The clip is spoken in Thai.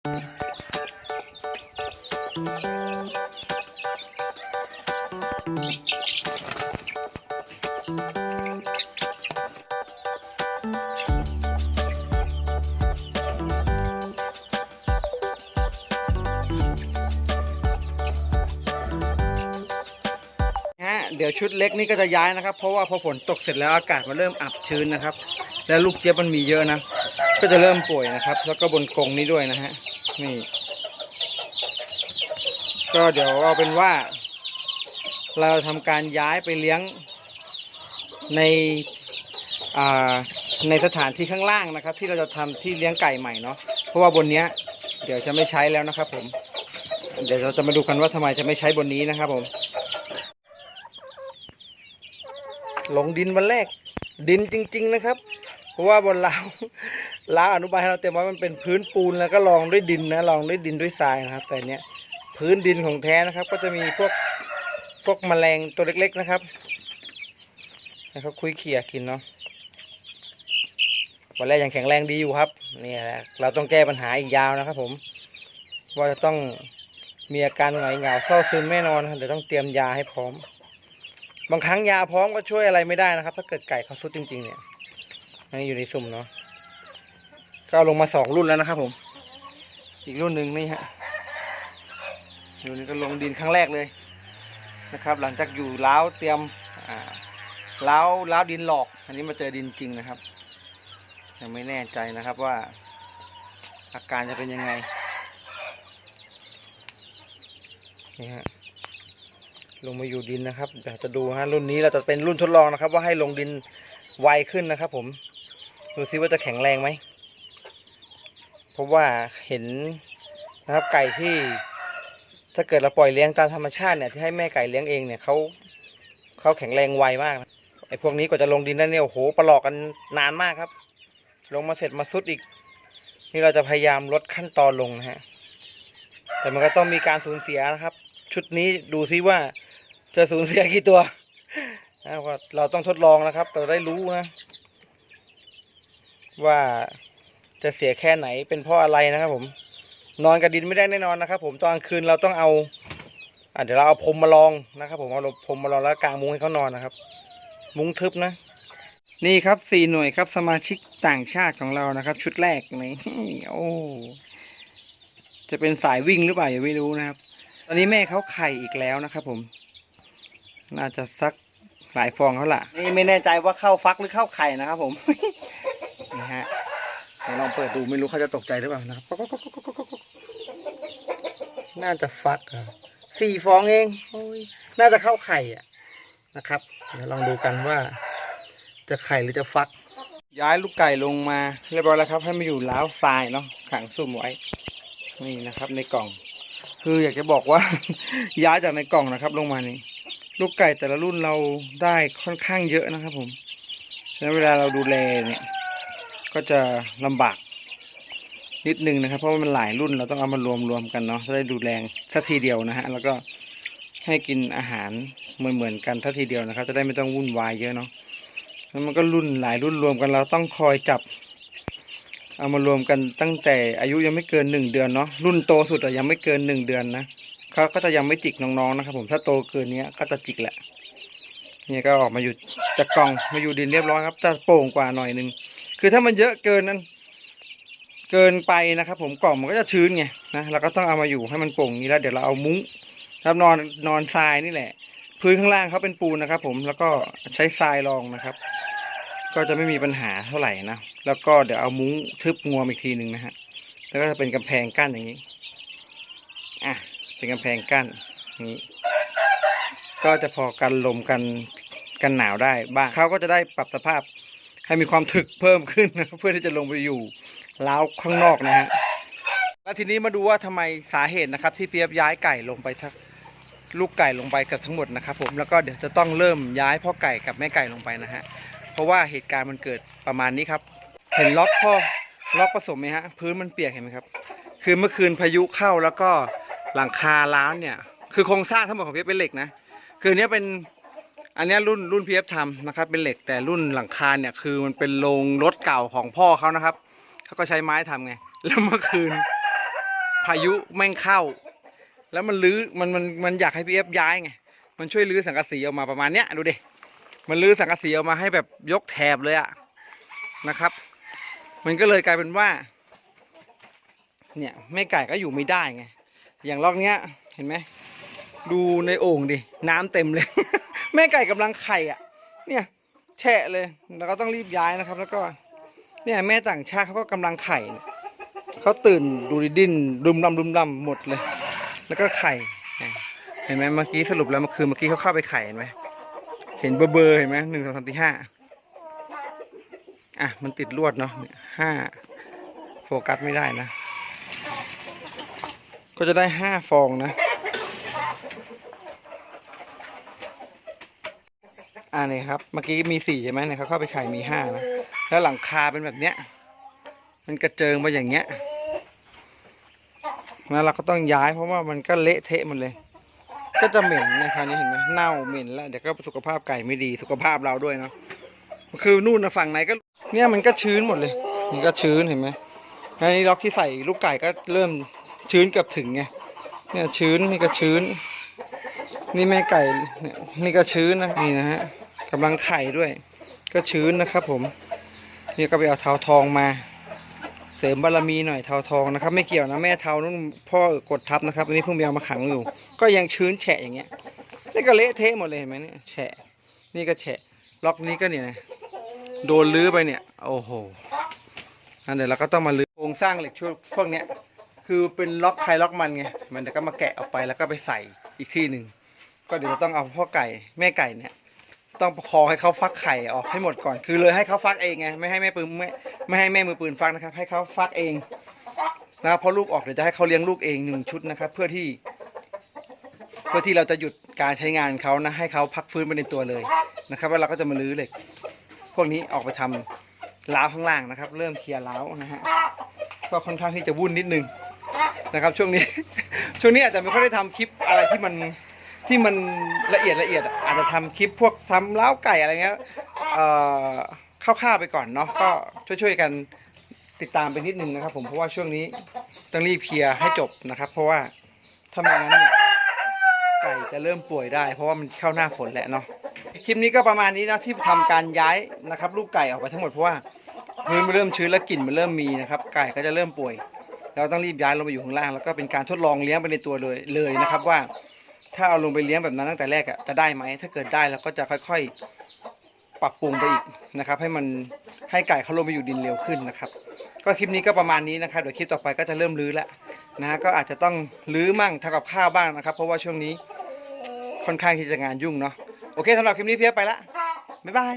ฮะเดี๋ยวชุดเล็กนี่ก็จะย้ายนะครับ เพราะว่าพอฝนตกเสร็จแล้วอากาศมันเริ่มอับชื้นนะครับ แล้วลูกเจี๊ยบมันมีเยอะนะ ก็จะเริ่มป่วยนะครับ แล้วก็บนกรงนี้ด้วยนะฮะ นี่ ก็เดี๋ยวเอาเป็นว่า เราทำการย้ายไปเลี้ยงในในสถานที่ข้างล่างนะครับ ที่เราจะทำที่เลี้ยงไก่ใหม่เนาะเพราะว่าบนเนี้ย เดี๋ยวจะไม่ใช้แล้วนะครับ ผม เดี๋ยวเราจะมาดูกันว่าทำไมจะไม่ใช้บนนี้นะครับ ผมลงดินวันแรกดินจริง ๆ นะครับ เพราะว่าบนลาว ลาอนุบาลให้เราเตรียมไว้มันเป็นพื้นปูนแล้วก็รองด้วยดินนะรองด้วยดินด้วยทรายนะครับ แต่เนี้ยพื้นดินของแท้นะครับ ก็จะมีพวกพวกแมลงตัวเล็ก ๆนะครับแล้วเขาคุยเขี่ยกินเนาะวันแรกยังแข็งแรงดีอยู่ครับนี่แหละเราต้องแก้ปัญหาอีกยาวนะครับ ผม ว่าจะต้องมีอาการหงอยเหงาเศร้าซึมแน่นอนเดี๋ยวต้องเตรียมยาให้พร้อม บางครั้งยาพร้อมก็ช่วยอะไรไม่ได้นะครับ ถ้าเกิดไก่เขาสุดจริง ๆ เนี่ยอันนี้อยู่ในสุ่มเนาะ ก็ลงมาสองรุ่นแล้วนะครับผม อีกรุ่นหนึ่งนี่ฮะอยู่นี่ก็ลงดินครั้งแรกเลยนะครับ หลังจากอยู่ล้าวเตรียมอ่าล้าวล้าวดินหลอก อันนี้มาเจอดินจริงนะครับ ยังไม่แน่ใจนะครับว่า อาการจะเป็นยังไงนี่ฮะลงมาอยู่ดินนะครับเดี๋ยวจะดูฮะรุ่นนี้เราจะเป็นรุ่นทดลองนะครับ ว่าให้ลงดินไวขึ้นนะครับ ผมดูซิว่าจะแข็งแรงไหม เพราะว่าเห็นนะครับไก่ที่ถ้าเกิดเราปล่อยเลี้ยงตามธรรมชาติเนี่ยที่ให้แม่ไก่เลี้ยงเองเนี่ยเขาเขาแข็งแรงไวมากไอ้พวกนี้กว่าจะลงดินได้เนี่ยโอ้โหประหลอกกันนานมากครับ ลงมาเสร็จมาซุดอีก นี่เราจะพยายามลดขั้นตอนลงนะฮะแต่มันก็ต้องมีการสูญเสียนะครับ ชุดนี้ดูซิว่าจะสูญเสียกี่ตัวนะว่าเราต้องทดลองนะครับ เราได้รู้นะ ว่า จะเสียแค่ไหนเป็นเพราะอะไรนะครับผม นอนกับดินไม่ได้แน่นอนนะครับ ผมตอนกลางคืนเราต้องเอาอะเดี๋ยวเราเอาพรมมาลองนะครับ ผมเอาพรมมาลองแล้วกางมุ้งให้เขานอนนะครับ มุ้งทึบนะ นี่ครับสี่หน่วยครับ สมาชิกต่างชาติของเรานะครับ ชุดแรกนี่โอ้จะเป็นสายวิ่งหรือเปล่ายังไม่รู้นะครับ ตอนนี้แม่เขาไข่อีกแล้วนะครับ ผม น่าจะสักหลายฟองแล้วล่ะ นี่ไม่แน่ใจว่าเข้าฟักหรือเข้าไข่นะครับ ผมนะฮะ ลองเปิดดูไม่รู้เขาจะตกใจหรือเปล่านะครับน่าจะฟักอะสี่ฟองเองโอ้ยน่าจะเข้าไข่อะนะครับเดี๋ยวลองดูกันว่า จะไข่หรือจะฟัก ย้ายลูกไก่ลงมาเรียบร้อยแล้วครับ ให้มาอยู่ล้าวทรายเนาะขังซุ่มไว้นี่นะครับ ในกล่อง คืออยากจะบอกว่า ย้ายจากในกล่องนะครับ ลงมานี่ลูกไก่แต่ละรุ่นเราได้ค่อนข้างเยอะนะครับ ผมฉะนั้นเวลาเราดูแลเนี่ย ก็จะลำบากนิดนึงนะครับ เพราะว่ามันหลายรุ่นเราต้องเอามารวมรวมกันเนาะจะได้ดูแลทัทีเดียวนะฮะแล้วก็ให้กินอาหารเหมือนเหมือนกันทัทีเดียวนะครับ จะได้ไม่ต้องวุ่นวายเยอะเนาะแล้วมันก็รุ่นหลายรุ่นรวมกันเราต้องคอยจับ เอามารวมกันตั้งแต่อายุยังไม่เกินหนึ่งเดือนเนาะรุ่นโตสุดอะยังไม่เกินหนึ่งเดือนนะเขาก็จะยังไม่จิกน้องๆนะครับ ผมถ้าโตเกินเนี้ยก็จะจิกแหละเนี่ยก็ออกมาอยู่จากกล่องมาอยู่ดินเรียบร้อยครับจะโป่งกว่าหน่อยนึง คือถ้ามันเยอะเกินนั้นเกินไปนะครับ ผมกล่องมันก็จะชื้นไงนะเราก็ต้องเอามาอยู่ให้มันโป่งนี้แล้วเดี๋ยวเราเอามุ้งครับนอนนอนทรายนี่แหละ พื้นข้างล่างเขาเป็นปูนนะครับ ผมแล้วก็ใช้ทรายรองนะครับ ก็จะไม่มีปัญหาเท่าไหร่นะแล้วก็เดี๋ยวเอามุ้งทึบงวมอีกทีหนึ่งนะฮะแล้วก็จะเป็นกำแพงกั้นอย่างนี้อะเป็นกำแพงกั้นนี้ ก็จะพอกันลมกันกันหนาวได้บ้างเขาก็จะได้ปรับสภาพ ให้มีความถึกเพิ่มขึ้นนะเพื่อที่จะลงไปอยู่ล้าวข้างนอกนะฮะแล้วทีนี้มาดูว่าทำไมสาเหตุนะครับ ที่เปียบย้ายไก่ลงไปทักลูกไก่ลงไปกับทั้งหมดนะครับ ผมแล้วก็เดี๋ยวจะต้องเริ่มย้ายพ่อไก่กับแม่ไก่ลงไปนะฮะเพราะว่าเหตุการณ์มันเกิดประมาณนี้ครับเห็นล็อกพ่อล็อกผสมไหมฮะพื้นมันเปียกเห็นไหมครับ คือเมื่อคืนพายุเข้าแล้วก็หลังคาร้านเนี่ย คือโครงสร้างทั้งหมดของเพีเอฟเป็นเหล็กนะคือเนี้ยเป็น อันนี้รุ่นรุ่นพีเอฟทำนะครับ เป็นเหล็กแต่รุ่นหลังคาเนี่ยคือมันเป็นโรงรถเก่าของพ่อเขานะครับเขาก็ใช้ไม้ทำไง แล้วเมื่อคืน พายุแม่งเข้า แล้วมันลื้อมันมันมันอยากให้พี่เอฟย้ายไงมันช่วยลื้อสังกะสีออกมาประมาณเนี้ยดูดิมันลื้อสังกะสีออกมาให้แบบยกแถบเลยอะนะครับ มันก็เลยกลายเป็นว่า เนี่ยแม่ไก่ก็อยู่ไม่ได้ไงอย่างลอกเนี้ยเห็นไหมดูในโอ่งดิน้ำเต็มเลย แม่ไก่กำลังไข่อะ เนี่ยแฉะเลยแล้วก็ต้องรีบย้ายนะครับ แล้วก็เนี่ยแม่ต่างชาติเขาก็กำลังไข่เขาตื่นดูดิดิ้นรุมรำรุมรำหมดเลย แล้วก็ไข่เห็นไหมเมื่อกี้สรุปแล้วเมื่อคืนเมื่อกี้เขาเข้าไปไข่เห็นไหมเห็นเบอร์เบอร์เห็นไหมหนึ่งสองสามสี่ห้าอะมันติดลวดเนาะห้าโฟกัสไม่ได้นะ ก็จะได้ห้าฟองนะ อ่านี่ครับ เมื่อกี้มีสี่ใช่ไหมเนี่ยเขาเข้าไปไข่มีห้านะ แล้วหลังคาเป็นแบบเนี้ย มันกระเจิงไปอย่างเงี้ยแล้วเราก็ต้องย้ายเพราะว่ามันก็เละเทะหมดเลย ก็จะเหม็นนะครับนี่เห็นไหมเน่าเหม็นแล้วเดี๋ยวก็สุขภาพไก่ไม่ดีสุขภาพเราด้วยเนาะคือนู่นนะฝั่งไหนก็เนี่ยมันก็ชื้นหมดเลยนี่ก็ชื้นเห็นไหมแล้วนี่ล็อกที่ใส่ลูกไก่ก็เริ่มชื้นเกือบถึงไงเนี่ยชื้นนี่ก็ชื้น นี่แม่ไก่เนี่ยนี่ก็ชื้นนะนี่นะฮะ กำลังไข่ด้วย ก็ชื้นนะครับ ผมนี่ก็ไปเอาเทาทองมา เสริมบารมีหน่อยเทาทองนะครับ ไม่เกี่ยวนะแม่เทานุ่นพ่อกดทับนะครับอันนี้เพิ่งไปเอามาขังอยู่ ก็ยังชื้นแฉะอย่างเงี้ยนี่ก็เละเทะหมดเลยเห็นไหมเนี่ยแฉะนี่ก็แฉะล็อกนี้ก็เนี่ยนะโดนลื้อไปเนี่ยโอ้โหอันเดี๋ยวเราก็ต้องมาลื้อโครงสร้างเหล็กช่วพวกเนี้ยคือเป็นล็อกใครล็อกมันไงมันเดี๋ยวก็มาแกะออกไปแล้วก็ไปใส่อีกที่หนึ่งก็เดี๋ยวต้องเอาพ่อไก่แม่ไก่เนี่ย ต้องประคองให้เขาฟักไข่ออกให้หมดก่อน คือเลยให้เขาฟักเองไงไม่ให้แม่ปืนไม่ไม่ให้แม่มือปืนฟักนะครับ ให้เขาฟักเองนะครับพอลูกออกเดี๋ยวจะให้เขาเลี้ยงลูกเองหนึ่งชุดนะครับ เพื่อที่ เพื่อที่เราจะหยุดการใช้งานเขานะ ให้เขาพักฟื้นไปในตัวเลยนะครับแล้วเราก็จะมาลื้อเหล็ก พวกนี้ออกไปทำล้าวข้างล่างนะครับ เริ่มเคลียร์ล้าวนะฮะก็ค่อนข้างที่จะวุ่นนิดนึงนะครับ ช่วงนี้ ช่วงนี้อาจจะไม่ค่อยได้ทำคลิปอะไรที่มัน ที่มันละเอียดละเอียดอะอาจจะทำคลิปพวกซ้ำเล้าวไก่อะไรเงี้ยเอ่อคร่าวๆไปก่อนเนาะก็ช่วยๆกันติดตามไปนิดนึงนะครับ ผมเพราะว่าช่วงนี้ต้องรีบเคลียร์ให้จบนะครับ เพราะว่าถ้าไม่งั้นเนี่ยไก่จะเริ่มป่วยได้ เพราะว่ามันเข้าหน้าฝนแหละเนาะคลิปนี้ก็ประมาณนี้นะที่ทำการย้ายนะครับ ลูกไก่ออกไปทั้งหมดเพราะว่าพื้นมันเริ่มชื้นและกลิ่นมันเริ่มมีนะครับไก่ก็จะเริ่มป่วย เราต้องรีบย้ายลงไปอยู่ข้างล่างแล้วก็เป็นการทดลองเลี้ยงไปในตัวเลยเลยนะครับว่า ถ้าเอาลงไปเลี้ยงแบบนั้นตั้งแต่แรกอะจะได้ไหม ถ้าเกิดได้เราก็จะค่อยๆ ปรับปรุงไปอีกนะครับ ให้มันให้ไก่เขาลงไปอยู่ดินเร็วขึ้นนะครับ ก็คลิปนี้ก็ประมาณนี้นะครับเดี๋ยวคลิปต่อไปก็จะเริ่มรื้อแล้วนะฮะก็อาจจะต้องรื้อมั่งทำกับข้าวบ้างนะครับ เพราะว่าช่วงนี้ค่อนข้างที่จะงานยุ่งเนาะโอเคสำหรับคลิปนี้เพียไปละบ๊ายบาย